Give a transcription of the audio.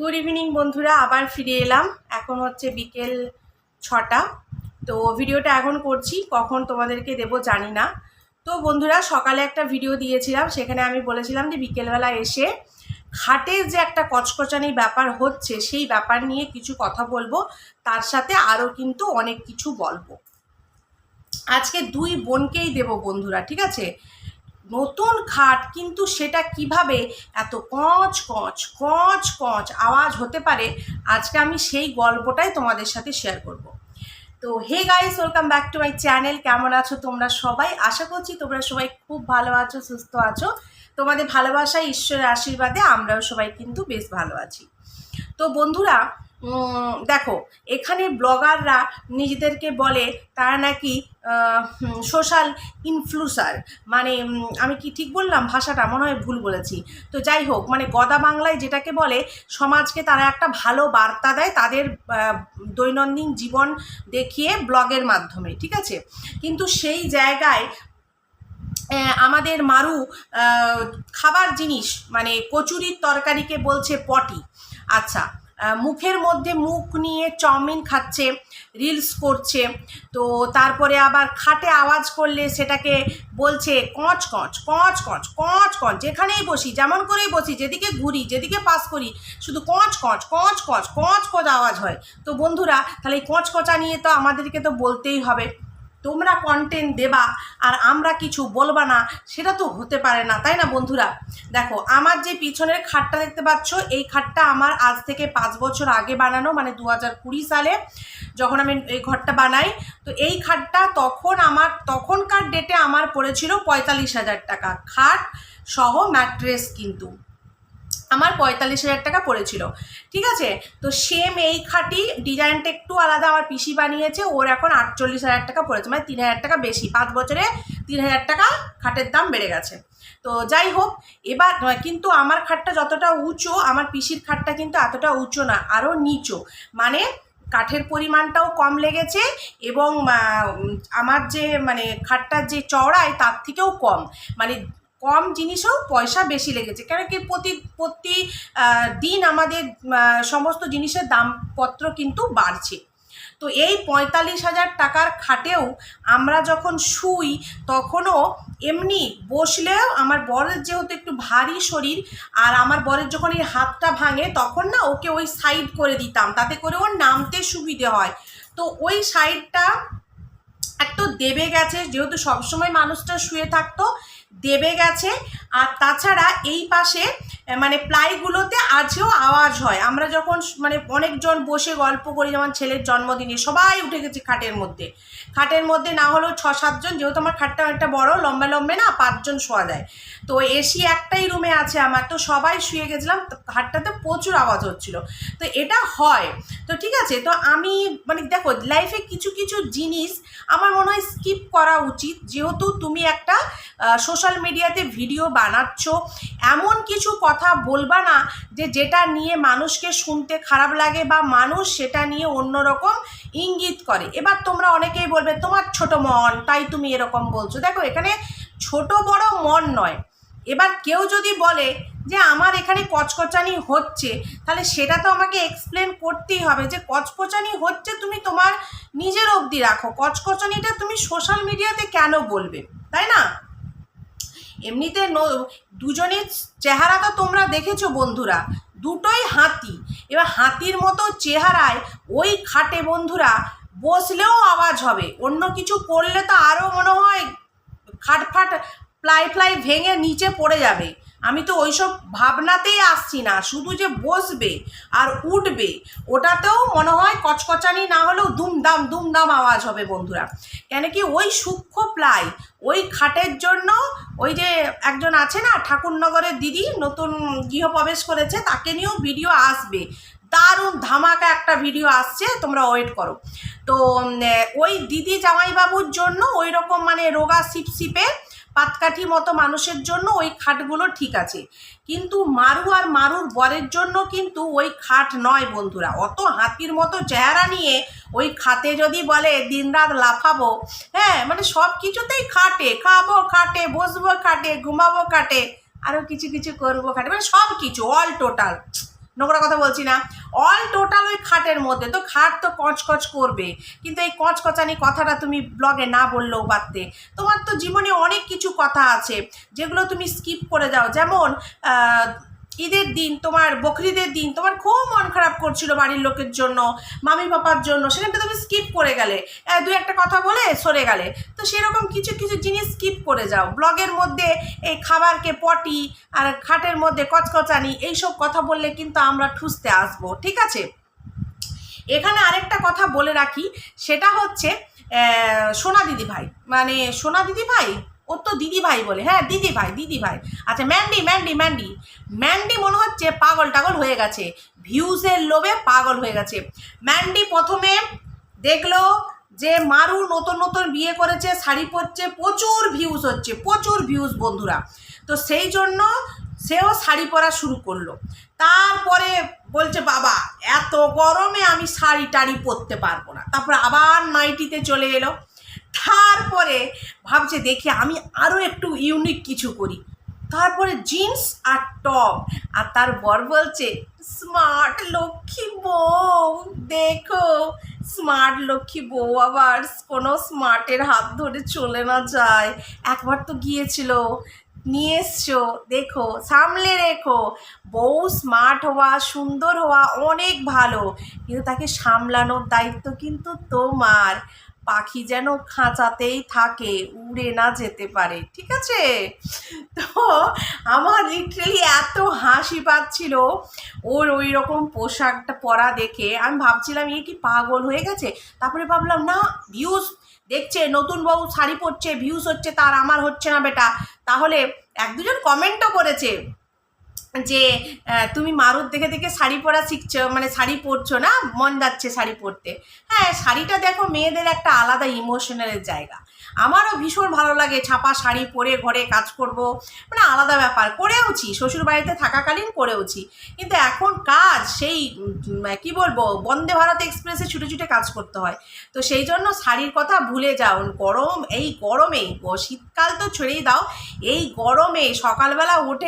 Good evening বন্ধুরা, আবার ফিরে এলাম। এখন হচ্ছে বিকেল ছটা। তো ভিডিওটা এখন করছি, কখন তোমাদেরকে দেবো জানি না। তো বন্ধুরা, সকালে একটা ভিডিও দিয়েছিলাম, সেখানে আমি বলেছিলাম যে বিকেলবেলা এসে খাটের যে একটা কচকচানি ব্যাপার হচ্ছে, সেই ব্যাপার নিয়ে কিছু কথা বলব। তার সাথে আরও কিন্তু অনেক কিছু বলব। আজকে দুই বোনকেই দেব বন্ধুরা, ঠিক আছে? নতুন খাট, কিন্তু সেটা কীভাবে এত কচ কচ কচ কচ আওয়াজ হতে পারে, আজকে আমি সেই গল্পটাই তোমাদের সাথে শেয়ার করব। তো hey guys welcome back to my channel কেমন আছো তোমরা সবাই? আশা করছি তোমরা সবাই খুব ভালো আছো, সুস্থ আছো। তোমাদের ভালোবাসা, ঈশ্বরের আশীর্বাদে আমরাও সবাই কিন্তু বেশ ভালো আছি। তো বন্ধুরা দেখো, এখানে ব্লগাররা নিজেদেরকে বলে তারা নাকি সোশ্যাল ইনফ্লুসার মানে আমি কি ঠিক বললাম? ভাষাটা মনে হয় ভুল বলেছি। তো যাই হোক মানে গদা বাংলায় যেটাকে বলে, সমাজকে তারা একটা ভালো বার্তা দেয় তাদের দৈনন্দিন জীবন দেখিয়ে ব্লগের মাধ্যমে, ঠিক আছে? কিন্তু সেই জায়গায় আমাদের মারু খাবার জিনিস মানে কচুরির তরকারিকে বলছে পটি। আচ্ছা মুখের মধ্যে মুখ নিয়ে চাউমিন খাচ্ছে রিলস করছে, তো তারপরে আবার খাটে আওয়াজ করলে সেটাকে বলছে, কঁচ কঁচ কঁচ কঁচ কঁচ কঁচ, যেখানেই বসি, যেমন করেই বসি, যেদিকে ঘুরি, যেদিকে পাস করি, শুধু কঁচ কঁচ কঁচ কঁচ কঁচ কঁচ আওয়াজ হয়। তো বন্ধুরা, তাহলে এই কঁচ, কঁচা নিয়ে তো আমাদেরকে তো বলতেই হবে। তোমরা কন্টেন্ট দেবা আর আমরা কিছু বলবা না, সেটা তো হতে পারে না, তাই না বন্ধুরা? দেখো, আমার যে পিছনের খাটটা দেখতে পাচ্ছ, এই খাটটা আমার আজ থেকে পাঁচ বছর আগে বানানো মানে দু হাজার কুড়ি সালে যখন আমি এই ঘরটা বানাই, তো এই খাটটা তখন আমার, তখনকার ডেটে আমার পড়েছিল পঁয়তাল্লিশ হাজার টাকা। খাট সহ ম্যাট্রেস কিন্তু। আমার পঁয়তাল্লিশ হাজার টাকা পড়েছিল। ঠিক আছে? তো সেম এই খাটি ডিজাইনটা একটু আলাদা আমার পিসি বানিয়েছে, ওর এখন আটচল্লিশ হাজার টাকা পড়েছে মানে তিন হাজার টাকা বেশি। পাঁচ বছরে তিন হাজার টাকা খাটের দাম বেড়ে গেছে। তো যাই হোক, এবার কিন্তু আমার খাটটা যতটা উঁচু, আমার পিসির খাটটা কিন্তু এতটা উঁচু না আরও নিচু। মানে কাঠের পরিমাণটাও কম লেগেছে এবং আমার যে মানে খাটটার যে চওড়ায় তার থেকেও কম। মানে কম জিনিসেও পয়সা বেশি লেগেছে। কেন কি প্রতি প্রতি দিন আমাদের সমস্ত জিনিসের দামপত্র কিন্তু বাড়ছে। তো এই পঁয়তাল্লিশ হাজার টাকার খাটেও আমরা যখন শুই, তখনও এমনি বসলেও আমার বরের যেহেতু একটু ভারী শরীর, আর আমার বরের যখন এই হাতটা ভাঙে, তখন না ওকে ওই সাইড করে দিতাম, তাতে করে ওর নামতে সুবিধে হয়। তো ওই সাইডটা একটু দেবে গেছে, যেহেতু সবসময় মানুষটা শুয়ে থাকতো দেবে গেছে। আর তাছাড়া এই পাশে মানে প্লাইগুলোতে আজও আওয়াজ হয়। আমরা যখন মানে অনেকজন বসে গল্প করি, যেমন ছেলের জন্মদিনে, সবাই উঠে গেছে খাটের মধ্যে। খাটের মধ্যে না হলেও ছ সাতজন যেহেতু আমার খাটটা অনেকটা বড়, লম্বা লম্বে না পাঁচজন শোয়া যায়। তো এসি একটাই রুমে আছে আমার, তো সবাই শুয়ে গেছিলাম খাটটাতে প্রচুর আওয়াজ হচ্ছিল। তো এটা হয়। তো ঠিক আছে, তো আমি মানে দেখো লাইফে কিছু কিছু জিনিস আমার মনে হয় স্কিপ করা উচিত। যেহেতু তুমি একটা সোশ্যাল মিডিয়াতে ভিডিও বানাচ্ছ, এমন কিছু কথা বলবা না যে যেটা নিয়ে মানুষকে শুনতে খারাপ লাগে বা মানুষ সেটা নিয়ে অন্যরকম ইঙ্গিত করে। এবার তোমরা অনেকেই বলবে, তোমার ছোট মন, তাই তুমি এরকম বলছো। দেখো, এখানে ছোট বড় মন নয়। এবার কেউ যদি বলে যে, আমার এখানে কচকচানি হচ্ছে, তাহলে সেটা তো আমাকে এক্সপ্লেন করতেই হবে যে, কচকচানি হচ্ছে তুমি তোমার নিজের অবধি রাখো। কচকচানিটা তুমি সোশ্যাল মিডিয়াতে কেন বলবে? তাই না? এমনিতে দুজনের চেহারা তো তোমরা দেখেছ বন্ধুরা, দুটোই হাতি। এবার হাতির মতো চেহারায় ওই খাটে বন্ধুরা বসলেও আওয়াজ হবে। অন্য কিছু পড়লে তো আরও মনে হয় খাটফাট প্লাই ফ্লাই ভেঙে নিচে পড়ে যাবে। আমি তো ওইসব ভাবনাতেই আসছি না, শুধু যে বসবে আর উঠবে, ওটাতেও মনে হয় কচকচানি না হলেও দুমদাম দুমদাম আওয়াজ হবে বন্ধুরা। কেন কি ওই সূক্ষ্ম প্লাই, ওই খাটের জন্য ওই যে একজন আছে না, ঠাকুরনগরের দিদি, নতুন গৃহপ্রবেশ করেছে, তাকে নিয়েও ভিডিও আসবে। দারুণ ধামাকা একটা ভিডিও আসছে, তোমরা ওয়েট করো। তো ওই দিদি জামাইবাবুর জন্য ওই রকম মানে রোগা সিপসিপে পাতকাঠি মতো মানুষের জন্য ওই খাটগুলো ঠিক আছে। কিন্তু মারু আর মারুর বরের জন্য কিন্তু ওই খাট নয় বন্ধুরা। অত হাতির মতো চেহারা নিয়ে ওই খাতে যদি বলে, দিনরাত লাফাবো হ্যাঁ মানে সব কিছুতেই খাটে। খাব খাটে, বসবো খাটে, ঘুমাবো খাটে আরও কিছু কিছু করব খাটে মানে সব কিছু, অল টোটাল। নোংরা কথা বলছি না। অল টোটাল ওই খাটের মধ্যে। তো খাট তো কচকচ করবে। কিন্তু এই কচকচানি কথাটা তুমি ব্লগে না বললেও পারতে। তোমার তো জীবনে অনেক কিছু কথা আছে, যেগুলো তুমি স্কিপ করে যাও। যেমন ঈদের দিন তোমার, বকরিদের দিন তোমার খুব মন খারাপ করছিল বাড়ির লোকের জন্য, মামি পাপার জন্য। সেখানটা তুমি স্কিপ করে গেলে। দু একটা কথা বলে সরে গেলে। তো সেরকম কিছু কিছু জিনিস স্কিপ করে যাও। ব্লগের মধ্যে এই খাবারকে পটি আর খাটের মধ্যে কচকচানি, এইসব কথা বললে কিন্তু আমরা ঠুসতে আসব। ঠিক আছে? এখানে আরেকটা কথা বলে রাখি, সেটা হচ্ছে সোনা দিদি ভাই মানে সোনা দিদি ভাই ও তো দিদি ভাই বলে হ্যাঁ দিদি ভাই দিদি ভাই আচ্ছা ম্যান্ডি ম্যান্ডি ম্যান্ডি ম্যান্ডি মনে হচ্ছে পাগল টাগল হয়ে গেছে। ভিউজের লোভে পাগল হয়ে গেছে। ম্যান্ডি প্রথমে দেখল যে মারু নতুন নতুন বিয়ে করেছে, শাড়ি পরছে, প্রচুর ভিউজ হচ্ছে, প্রচুর ভিউজ বন্ধুরা। তো সেই জন্য সেও শাড়ি পরা শুরু করল। তারপরে বলছে, বাবা, এত গরমে আমি শাড়ি টাড়ি পরতে পারব না। তারপরে আবার নাইটিতে চলে এলো। তারপরে ভাবছে, দেখি আমি আরও একটু ইউনিক কিছু করি। তারপরে জিন্স আর টপ আর তার বর বলছে স্মার্ট লক্ষ্মী বউ, দেখো স্মার্ট লক্ষ্মী বউ আবার কোনো স্মার্টের হাত ধরে চলে না যায়। একবার তো গিয়েছিল, নিয়ে এসছো, দেখো, সামলে রেখো। বউ স্মার্ট হওয়া, সুন্দর হওয়া অনেক ভালো, কিন্তু তাকে সামলানোর দায়িত্ব কিন্তু তোমার। পাখি যেন খাঁচাতেই থাকে, উড়ে না যেতে পারে, ঠিক আছে? তো আমার লিটারেলি এত হাসি পাচ্ছিল, ওর ওই রকম পোশাকটা পরা দেখে। আমি ভাবছিলাম, এ কি পাগল হয়ে গেছে? তারপরে ভাবলাম, না ভিউজ দেখছে, নতুন বউ শাড়ি পরছে ভিউজ হচ্ছে তার, আমার হচ্ছে না বেটা। তাহলে এক দুজন কমেন্টও করেছে যে তুমি মারুত দেখে দেখে শাড়ি পরা শিখছো মানে শাড়ি পরছো না? মন যাচ্ছে শাড়ি পরতে। হ্যাঁ শাড়িটা দেখো মেয়েদের একটা আলাদা ইমোশনালের জায়গা। আমারও ভীষণ ভালো লাগে ছাপা শাড়ি পরে ঘরে কাজ করব মানে আলাদা ব্যাপার। করেওছি শ্বশুর বাড়িতে থাকাকালীন করেওছি। কিন্তু এখন কাজ, সেই কি বলব, বন্দে ভারত এক্সপ্রেসে ছুটে ছুটে কাজ করতে হয়। তো সেই জন্য শাড়ির কথা ভুলে যাও। গরম, এই গরমে শীতকাল তো ছেড়েই দাও। এই গরমে সকালবেলা উঠে